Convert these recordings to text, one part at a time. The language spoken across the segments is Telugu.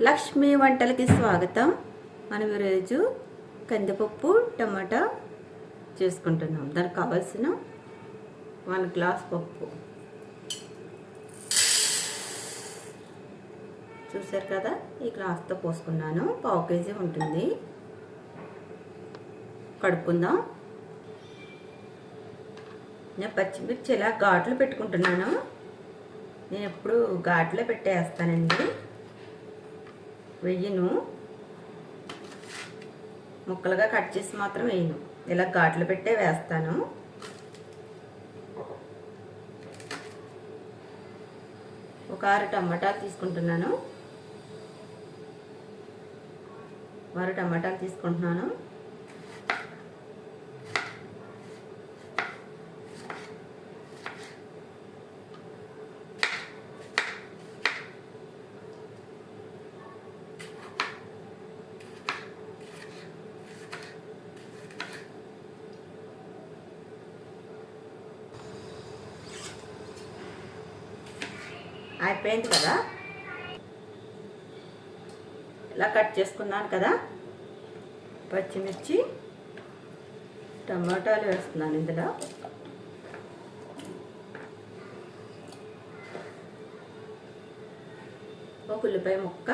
లక్ష్మీ వంటలకి స్వాగతం. మనం ఈరోజు కందిపప్పు టమాటా చేసుకుంటున్నాం. దానికి కావాల్సిన వన్ గ్లాస్ పప్పు. చూసారు కదా? ఈ గ్లాస్తో పోసుకున్నాను. పావు కేజీ ఉంటుంది. కడుక్కుందాం. నేను పచ్చిమిర్చి ఇలా ఘాట్లు పెట్టుకుంటున్నాను. నేను ఎప్పుడు ఘాట్లో పెట్టేస్తానండి. వెయ్యను. ముక్కలుగా కట్ చేసి మాత్రం వేయను. ఇలా ఘాట్లు పెట్టే వేస్తాను. ఒక ఆరు టమాటాలు తీసుకుంటున్నాను. ఆరు టమాటాలు తీసుకుంటున్నాను. అయిపోయింది కదా? ఇలా కట్ చేసుకున్నాను కదా? పచ్చిమిర్చి టమాటాలు వేస్తున్నాను ఇందులో. ఒక ఉల్లిపాయ ముక్క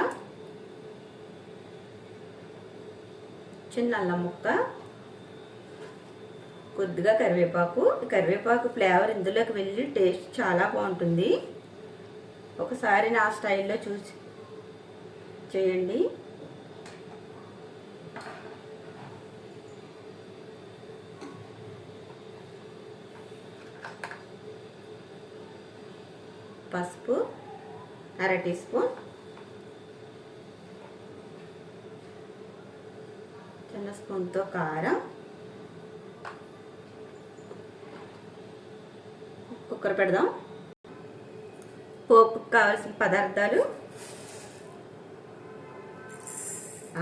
చిన్న అల్లం ముక్క కొద్దిగా కరివేపాకు. కరివేపాకు ఫ్లేవర్ ఇందులోకి వెళ్ళి టేస్ట్ చాలా బాగుంటుంది. ఒకసారి నా స్టైల్లో చూసి చేయండి. పసుపు అర టీ స్పూన్. చిన్న స్పూన్తో కారం. కుక్కర్ పెడదాం. పోపుకు కావాల్సిన పదార్థాలు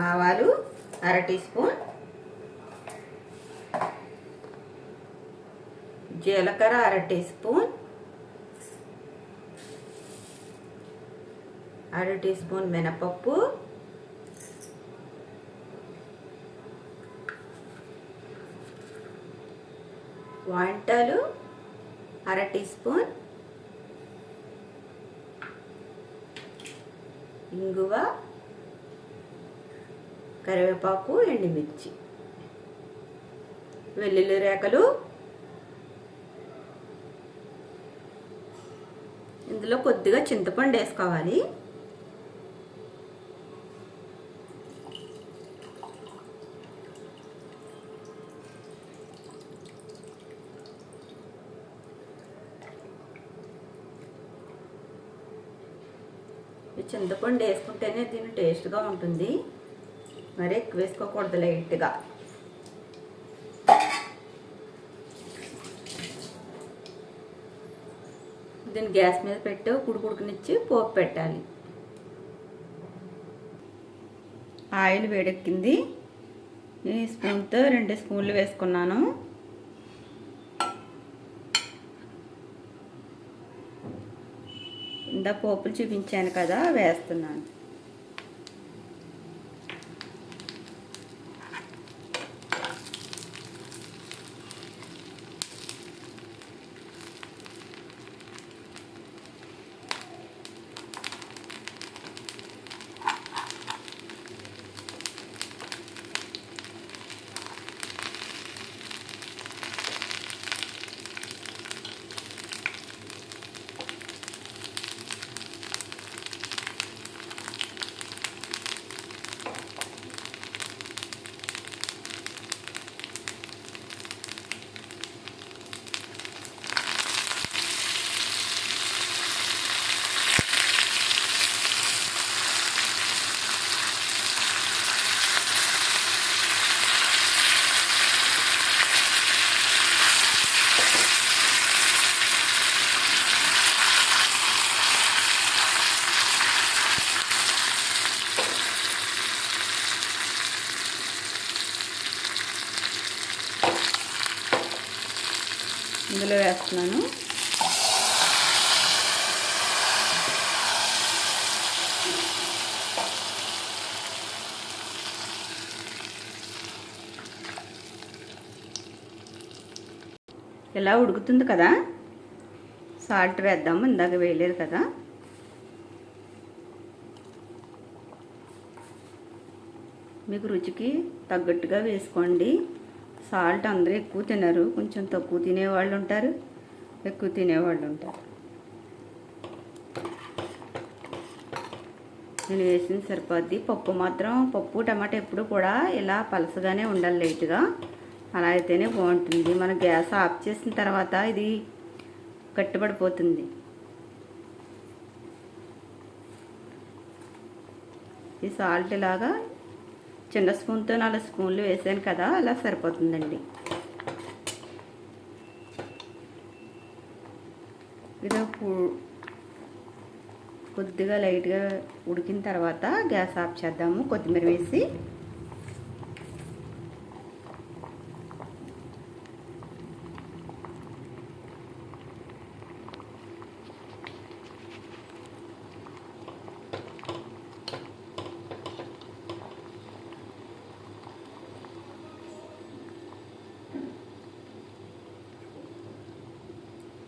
ఆవాలు అర టీ స్పూన్ జీలకర్ర అర టీ స్పూన్ అర టీ స్పూన్ మినపప్పు వంటలు అర టీ స్పూన్ ఇంగువ కరివేపాకు ఎండుమిర్చి. వెల్లుల్లి రేఖలు ఇందులో కొద్దిగా చింతపండు వేసుకోవాలి. చింతపండు వేసుకుంటేనే దీని టేస్ట్గా ఉంటుంది. మరి ఎక్కువ వేసుకోకూడదు లైట్గా. దీన్ని గ్యాస్ మీద పెట్టి కుడుకుడుకునిచ్చి పోపు పెట్టాలి. ఆయిల్ వేడెక్కింది. ఈ స్పూన్తో రెండు స్పూన్లు వేసుకున్నాను. ఇందా పోపులు చూపించాను కదా వేస్తున్నాను. ఇందులో వేస్తున్నాను. ఇలా ఉడుకుతుంది కదా. సాల్ట్ వేద్దాము ఇందాక వేయలేదు కదా. మీకు రుచికి తగ్గట్టుగా వేసుకోండి. సాల్ట్ అందరూ ఎక్కువ తినరు కొంచెం తక్కువ తినేవాళ్ళు ఉంటారు ఎక్కువ తినేవాళ్ళు ఉంటారు. నేను వేసిన సరిపోద్ది. పప్పు మాత్రం పప్పు టమాటా ఎప్పుడు కూడా ఇలా పలసగానే ఉండాలి లైట్గా. అలా అయితేనే బాగుంటుంది. మనం గ్యాస్ ఆఫ్ చేసిన తర్వాత ఇది కట్టుబడిపోతుంది. ఈ సాల్ట్ ఇలాగా చిన్న స్పూన్తో నాలుగు స్పూన్లు వేసాను కదా అలా సరిపోతుందండి. ఇది కొద్దిగా లైట్గా ఉడికిన తర్వాత గ్యాస్ ఆఫ్ చేద్దాము కొత్తిమీర వేసి.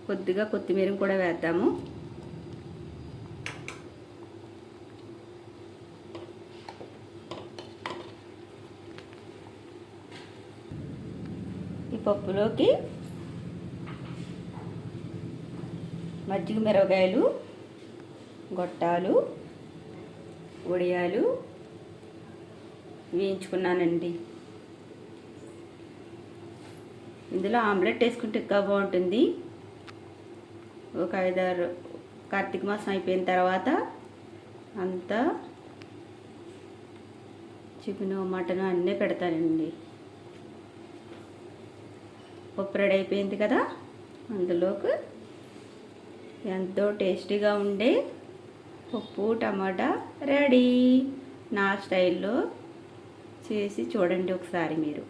కొద్దిగా కొత్తిమీర కూడా వేద్దాము. ఈ పప్పులోకి మజ్జిగ మిరపకాయలు గొట్టాలు వడియాలు వేయించుకున్నానండి. ఇందులో ఆమ్లెట్ వేసుకుంటే ఇంకా బాగుంటుంది. ఒక ఐదారు కార్తీక మాసం అయిపోయిన తర్వాత అంతా చికెను మటన్ అన్నీ పెడతానండి పప్పు రెడీ అయిపోయింది కదా అందులోకి ఎంతో టేస్టీగా ఉండే పప్పు టమాటా రెడీ. నా స్టైల్లో చేసి చూడండి ఒకసారి మీరు.